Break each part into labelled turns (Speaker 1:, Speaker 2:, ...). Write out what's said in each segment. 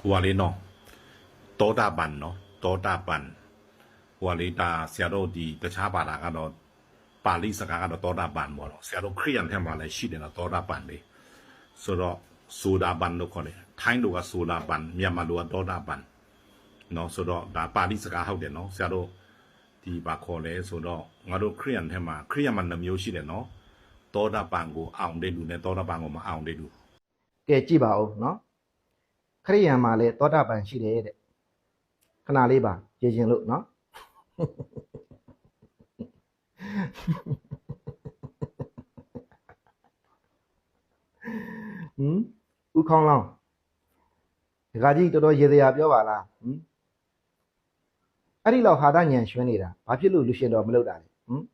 Speaker 1: ဟိုကလေးနော်တောတာပန်နော်တောတာပန်ဟိုကလေးဒါဆရာတို့ဒီတခြားဘာသာကတော့ပါဠိစကားကတော့တောတာပန်ပေါ့နော်ဆရာတို့ခရိယန်ထဲမှာလည်းရှိတယ်နော်တောတာပန်လေးဆိုတော့ဆိုတာပန်လို့ခေါ်တယ်ထိုင်းတို့ကဆိုတာပန်မြန်မာတို့ကတောတာပန်နော်ဆိုတော့ဒါပါဠိစကားဟုတ်တယ်နော်ဆရာတို့ဒီဘာခေါ်လဲဆိုတော့ငါတို့ခရိယန်ထဲမှာခရိယန်မှာနှမျိုးရှိတယ်နော်တောတာပန်ကိုအောင်တဲ့လူနဲ့တောတာပန်ကိုမအောင်တဲ့လူ
Speaker 2: ကဲကြည့်ပါဦးနော်ခ ရိယံမှာလည်းသောတာပန်ရှိတယ်တဲ့ခဏလေးပါကြည်ရှင်လို့နော်ဟမ်ဥခေါင်းလောင်းဒကာကြီးတော်တော်ရေစရာပြောပါလားဟမ်အဲ့ဒီလောက်ဟာဒညံရွှင်းနေတာဘာဖြစ်လို့လူရှင်တော်မလုပ်တာလဲဟမ်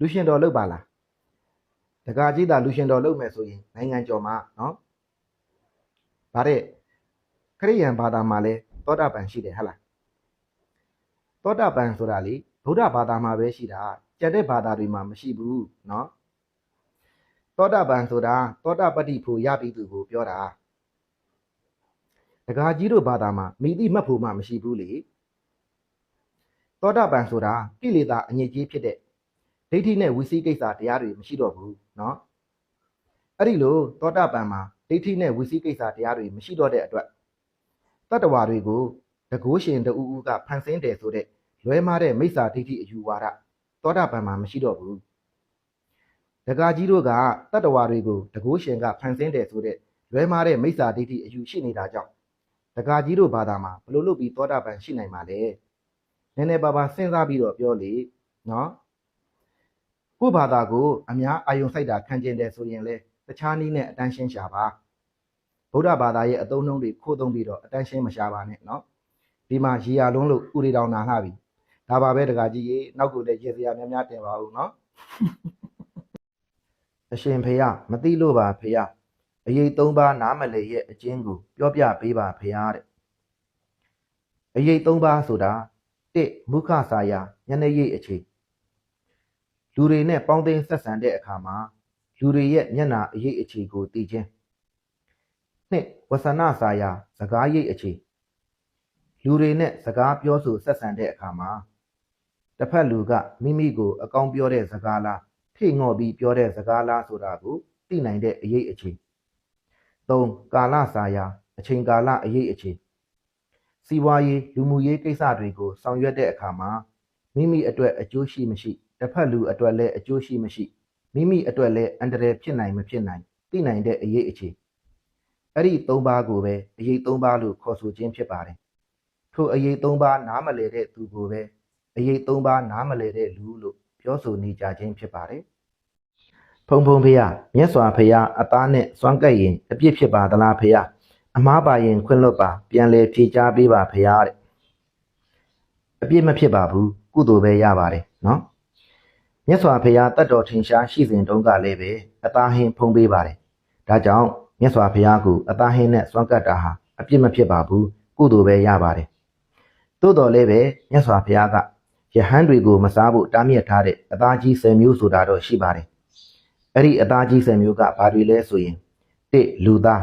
Speaker 2: လူရှင်တော်လုပ်ပါလားဒကာကြီးသာလူရှင်တော်လုပ်မယ်ဆိုရင်နိုင်ငံကျော်မှာနော် ဗါတဲ့ခရိယံဘာသာမှာလဲသောတာပန်ရှိတယ်ဟဟလားသောတာပန်ဆိုတာလေဗုဒ္ဓဘာသာမှာပဲရှိတာကျန်တဲ့ဘာသာတွေမှာမရှိဘူးနော်သောတာပန်ဆိုတာသောတာပတ္တိဖို့ရပြီးသူကိုပြောတာဒကာကြီးတို့ဘာသာမှာမိတိမတ်ဖို့မှမရှိဘူးလေသောတာပန်ဆိုတာကိလေသာအငြိကြီးဖြစ်တဲ့ဒိဋ္ဌိနဲ့ဝိသိကိစ္စတရားတွေမရှိတော့ဘူးเนาะအဲ့ဒီလိုသောတာပန်မှာ ဒိဋ္ဌိနဲ့ဝိသိကိစ္စတရားတွေမရှိတော့တဲ့အတွက်တတ္တဝါတွေကိုတကုရှင်တူဦးကဖန်ဆင်းတယ်ဆိုတဲ့လွဲမားတဲ့မိစ္ဆာဒိဋ္ဌိအယူဝါဒသောတာပန်မှာမရှိတော့ဘူးဒကာကြီးတို့ကတတ္တဝါတွေကိုတကုရှင်ကဖန်ဆင်းတယ်ဆိုတဲ့လွဲမားတဲ့မိစ္ဆာဒိဋ္ဌိအယူရှိနေတာကြောင့်ဒကာကြီးတို့ဘာသာမှာဘယ်လိုလုပ်ပြီးသောတာပန်ရှိနိုင်မှာလဲနည်းနည်းပါးပါးစဉ်းစားပြီးတော့ပြောလေနော်ကိုယ့်ဘာသာကိုအများအာယုံစိုက်တာခံကျင်တယ်ဆိုရင်လေ တခြားနည်းနဲ့အတန်းရှင်းရှာပါဗုဒ္ဓဘာသာရဲ့အသုံးအနှုန်းတွေခိုးသုံးပြီးတော့အတန်းရှင်းမရှာပါနဲ့နော်ဒီမှာရေရလုံးလို့ဥရီတောင်နာလှပြီဒါပါပဲတကကြီးရေနောက်ကိုလည်းရေစရာများများတင်ပါဦးနော်အရှင်ဖေယမသိလို့ပါဖေယအရေးသုံးပါးနားမလည်ရဲ့အကျဉ်းကိုပြောပြပေးပါဖေယတဲ့အရေးသုံးပါးဆိုတာတစ်မုခစာယာညနေရိပ်အခြေလူတွေနဲ့ပေါင်းသိမ်းဆက်ဆံတဲ့အခါမှာ လူတွေရဲ့မျက်နှာအရေးအခြေကိုသိခြင်းနှစ်ဝဆနစာယာစကားရိပ်အခြေလူတွေနဲ့စကားပြောဆိုဆက်ဆံတဲ့အခါမှာတစ်ဖက်လူကမိမိကိုအကောင်းပြောတဲ့စကားလားထိငော့ပြီးပြောတဲ့စကားလားဆိုတာကိုသိနိုင်တဲ့အရေးအခြေသုံးကာလစာယာအချိန်ကာလအရေးအခြေစီးပွားရေးလူမှုရေးကိစ္စတွေကိုဆောင်ရွက်တဲ့အခါမှာမိမိအတွက်အကျိုးရှိမရှိတစ်ဖက်လူအတွက်လည်းအကျိုးရှိမရှိ မိမိအတွက်လည်းအန္တရာယ်ဖြစ်နိုင်မဖြစ်နိုင်သိနိုင်တဲ့အရေးအခြေအဲ့ဒီ၃ပါးကိုပဲအရေး၃ပါးလို့ခေါ်ဆိုခြင်းဖြစ်ပါတယ်ထိုအရေး၃ပါးနားမလည်တဲ့သူကိုပဲအရေး၃ပါးနားမလည်တဲ့လူလို့ပြောဆိုနေကြခြင်းဖြစ်ပါတယ်ဖုံဖုံဖေယမြတ်စွာဘုရားအသားနဲ့စွမ်းကပ်ရင်အပြစ်ဖြစ်ပါသလားဖေယအမားပါရင်ခွင့်လွတ်ပါ ပြန်လဲဖြေချပေးပါဖေယတဲ့အပြစ်မဖြစ်ပါဘူးကုသိုလ်ပဲရပါတယ်နော် မြတ်စွာဘုရားတတ်တော်ထင်ရှားရှိစဉ်တုန်းကလည်းပဲအသားဟင်းဖုံးပေးပါတယ်ဒါကြောင့်မြတ်စွာဘုရားကအသားဟင်းနဲ့စွမ်းကပ်တာဟာအပြစ်မဖြစ်ပါဘူးကုသိုလ်ပဲရပါတယ်သို့တော်လည်းပဲမြတ်စွာဘုရားကယဟန်တွေကိုမစားဖို့တားမြစ်ထားတဲ့အသားကြီး10မျိုးဆိုတာတော့ရှိပါတယ်အဲ့ဒီအသားကြီး10မျိုးကဘာတွေလဲဆိုရင်1လူသား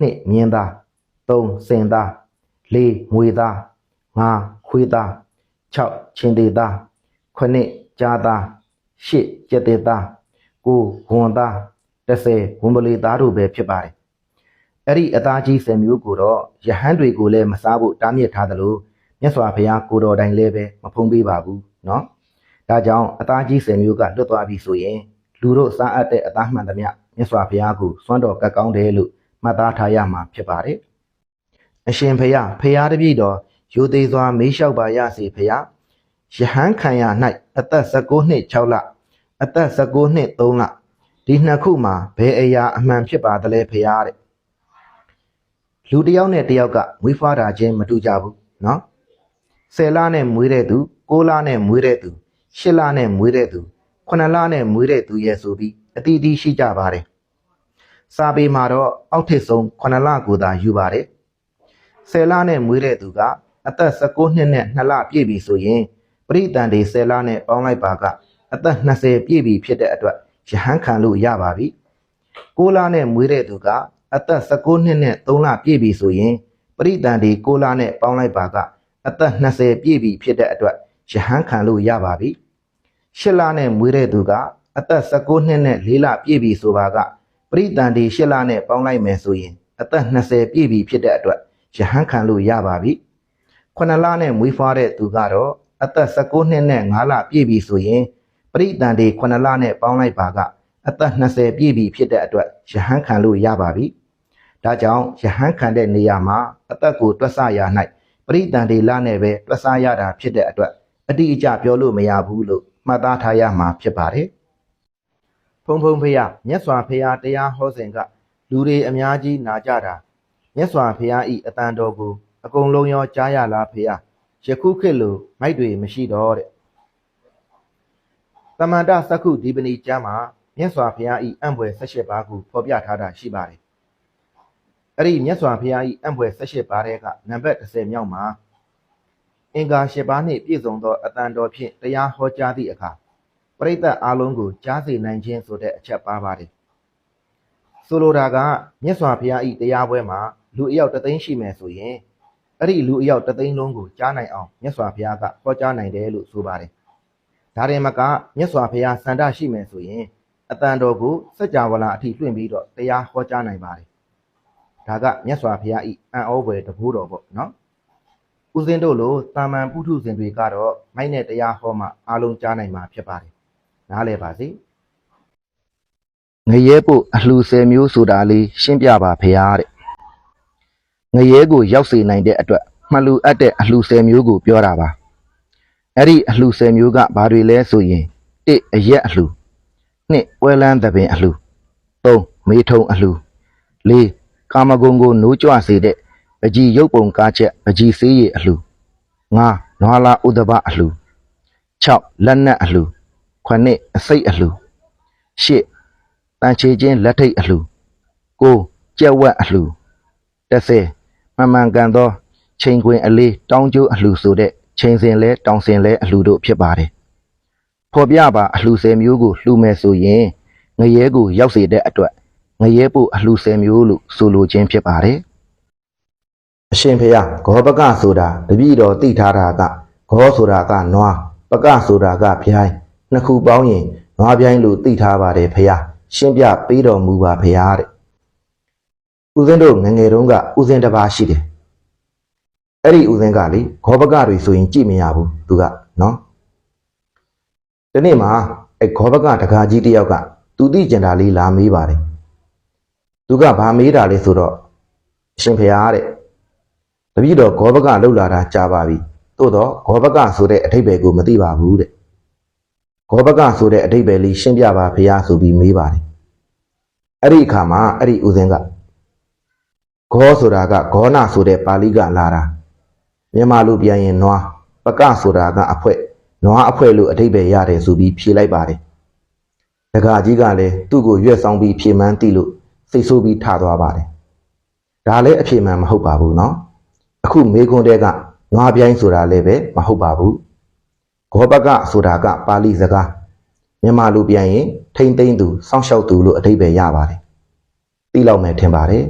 Speaker 2: 2မြင်းသား3စင်သား4ငွေသား5ခွေးသား6ချင်းသေးသား9ကြားသား 8ကြက်သေးသား9ဂွန်သား10ဝန်ပလီသားတို့ပဲဖြစ်ပါတယ်အဲ့ဒီအသားကြီး10မျိုးကိုတော့ယဟန်တွေကိုလည်းမစားဖို့တားမြစ်ထားသလိုမြတ်စွာဘုရားကိုတော်တိုင်လည်းပဲမဖုံးပေးပါဘူးเนาะဒါကြောင့်အသားကြီး10မျိုးကလွတ်သွားပြီဆိုရင်လူတို့စားအပ်တဲ့အသားမှန်သမျှမြတ်စွာဘုရားကိုစွန့်တော်ကတ်ကောင်းတယ်လို့မှတ်သားထားရမှာဖြစ်ပါတယ်အရှင်ဖရာဖရာတပည့်တော်ယူသေးစွာမေးလျှောက်ပါရစေဖရာယဟန်ခံရ၌အသက်16နှစ်6လ အသက်16နှစ်3လဒီနှစ်ခုမှာဘယ်အရာအမှန်ဖြစ်ပါသလဲဖရာတဲ့လူတစ်ယောက်နဲ့တစ်ယောက်ကမွေးဖွားတာချင်းမတူကြဘူးเนาะ10လနဲ့မွေးတဲ့သူ6လနဲ့မွေးတဲ့သူ8လနဲ့မွေးတဲ့သူ9လနဲ့မွေးတဲ့သူရဲ့ဆိုပြီးအတီးတီးရှိကြပါတယ်စာပေမှာတော့အောက်ထစ်ဆုံး9လကိုသာယူပါတယ်10လနဲ့မွေးတဲ့သူကအသက်16နှစ်နဲ့2လပြည့်ပြီဆိုရင်ပရိသန်တွေ10လနဲ့ပေါင်းလိုက်ပါက အသက်20ပြည့်ပြီဖြစ်တဲ့အတွက်ယဟန်ခံလို့ရပါပြီ6လနဲ့မွေးတဲ့သူကအသက်16နှစ်နဲ့3လပြည့်ပြီဆိုရင်ပရိသန္တိကိုလာနဲ့ပေါင်းလိုက်ပါကအသက်20ပြည့်ပြီဖြစ်တဲ့အတွက်ယဟန်ခံလို့ရပါပြီရှစ်လနဲ့မွေးတဲ့သူကအသက်16နှစ်နဲ့4လပြည့်ပြီဆိုပါကပရိသန္တိရှစ်လနဲ့ပေါင်းလိုက်မယ်ဆိုရင်အသက်20ပြည့်ပြီဖြစ်တဲ့အတွက်ယဟန်ခံလို့ရပါပြီခုနှစ်လနဲ့မွေးဖွားတဲ့သူကတော့အသက်16နှစ်နဲ့5လပြည့်ပြီဆိုရင် ပရိသန္တိခုနှစ်လနဲ့ပေါင်းလိုက်ပါကအသက်20ပြည့်ပြီဖြစ်တဲ့အတွက်ယဟန်ခံလို့ရပါပြီဒါကြောင့်ယဟန်ခံတဲ့နေရာမှာအသက်ကိုတွက်ဆရ၌ပရိသန္တိလနဲ့ပဲတွက်ဆရတာဖြစ်တဲ့အတွက်အတိအကျပြောလို့မရဘူးလို့မှတ်သားထားရမှာဖြစ်ပါတယ်ဖုံဖုံဖရမြတ်စွာဘုရားတရားဟောစဉ်ကလူတွေအများကြီးနာကြတာမြတ်စွာဘုရားဤအတန်တော်ကိုအကုန်လုံးရောကြားရလားဖေဟာယခုခေတ်လိုမိုက်တွေမရှိတော့တဲ့ တမန္တစက္ခုဒီပဏီကျမ်းမှာမြတ်စွာဘုရားဤအံ့ဘွယ်၁၈ပါးကိုဖော်ပြထားတာရှိပါတယ်အဲ့ဒီမြတ်စွာဘုရားဤအံ့ဘွယ်၁၈ပါးတဲ့ကနံပါတ်30မြောက်မှာအင်္ဂါ၈ပါးနှင့်ပြည့်စုံသောအတန်တော်ဖြင့်တရားဟောကြားသည့်အခါပရိသတ်အားလုံးကိုကြားစေနိုင်ခြင်းဆိုတဲ့အချက်ပါပါတယ်ဆိုလိုတာကမြတ်စွာဘုရားဤတရားပွဲမှာလူအယောက်တစ်သိန်းရှိမယ်ဆိုရင်အဲ့ဒီလူအယောက်တစ်သိန်းလုံးကိုကြားနိုင်အောင်မြတ်စွာဘုရားကဟောကြားနိုင်တယ်လို့ဆိုပါတယ် ဒါရင်မကမြတ်စွာဘုရားစန္ဒရှိမယ်ဆိုရင်အတန်တော်ကိုစัจ java လာအထိလွှင့်ပြီးတော့တရားဟောကြားနိုင်ပါတယ်ဒါကမြတ်စွာဘုရားဤအံ့ဩဖွယ်တဘိုးတော်ပေါ့နော်ဦးစင်းတို့လိုတာမန်ပုထုဇဉ်တွေကတော့မိုက်နဲ့တရားဟောမှအားလုံးကြားနိုင်မှာဖြစ်ပါတယ်။နားလည်ပါစေ။ငရဲဖို့အလှဆယ်မျိုးဆိုတာလေးရှင်းပြပါဖေဟာတဲ့။ငရဲကိုရောက်စေနိုင်တဲ့အတွက်မှလူအပ်တဲ့အလှဆယ်မျိုးကိုပြောတာပါ။ အဲ့ဒီအလှဆယ်မျိုးကဘာတွေလဲဆိုရင်၁အရက်အလှ၂ပွဲလန်းသပင်အလှ၃မေထုံအလှ၄ကာမဂုဏ်ကိုနိုးကြွစေတဲ့ပကြီးရုပ်ပုံကားချက်ပကြီးစေးရည်အလှငါနွာလာဥဒဘအလှ6လက်နက်အလှ9အစိတ်အလှ8တန်ချေချင်းလက်ထိတ်အလှ9ကြက်ဝက်အလှ10မှန်မှန်ကန်သောချိန်ခွင်အလေးတောင်းကျိုးအလှဆိုတဲ့ ချိန်စင်လဲတောင်းစင်လဲအလှတို့ဖြစ်ပါတယ်ဖော်ပြပါအလှဆယ်မျိုးကိုလှူမယ်ဆိုရင်ငရဲကိုရောက်စေတဲ့အတွက်ငရဲပို့အလှဆယ်မျိုးလို့ဆိုလိုခြင်းဖြစ်ပါတယ်အရှင်ဖေယဂောပကဆိုတာတပည့်တော်သိထားတာကဂောဆိုတာကနွားပကဆိုတာကဗျိုင်းနှစ်ခုပေါင်းရင်နွားဗျိုင်းလို့သိထားပါတယ်ဖေယရှင်းပြပေးတော်မူပါဖေယတဲ့ဦးဇင်းတို့ငယ်ငယ်တုန်းကဦးဇင်းတစ်ပါးရှိတယ် အဲ့ဒီဦးဇင်းကလေဂောပကတွေဆိုရင်ကြည့်မရဘူးသူကနော်ဒီနေ့မှာအဲ့ဂောပကတကာကြီးတယောက်ကသူသိကျင်တာလေးလာမေးပါတယ်သူကဘာမေးတာလဲဆိုတော့အရှင်ဖေယတဲ့တပည့်တော်ဂောဘကလှုပ်လာတာကြာပါပြီသို့တော့ဂောဘကဆိုတဲ့အဓိပ္ပာယ်ကိုမသိပါဘူးတဲ့ဂောဘကဆိုတဲ့အဓိပ္ပာယ်လေးရှင်းပြပါဖေရဆိုပြီးမေးပါတယ်အဲ့ဒီအခါမှာအဲ့ဒီဦးဇင်းကဂောဆိုတာကဂောနာဆိုတဲ့ပါဠိကလာတာ မြန်မာလိုပြန်ရင်နွားပကဆိုတာကအဖွဲနွားအဖွဲလို့အဓိပ္ပာယ်ရတယ်ဆိုပြီးဖြေလိုက်ပါတယ်ဒကာကြီးကလည်းသူ့ကိုရွက်ဆောင်ပြီးဖြေမှန်းသိလို့စိတ်ဆိုးပြီးထသွားပါတယ်ဒါလည်းအဖြေမှန်မဟုတ်ပါဘူးနော်အခုမေခွန်းတဲကနွားပြိုင်းဆိုတာလည်းပဲမဟုတ်ပါဘူးဂောပကဆိုတာကပါဠိစကားမြန်မာလိုပြန်ရင်ထိမ့်သိမ့်သူစောင့်ရှောက်သူလို့အဓိပ္ပာယ်ရပါတယ်သိလောက်မယ်ထင်ပါတယ်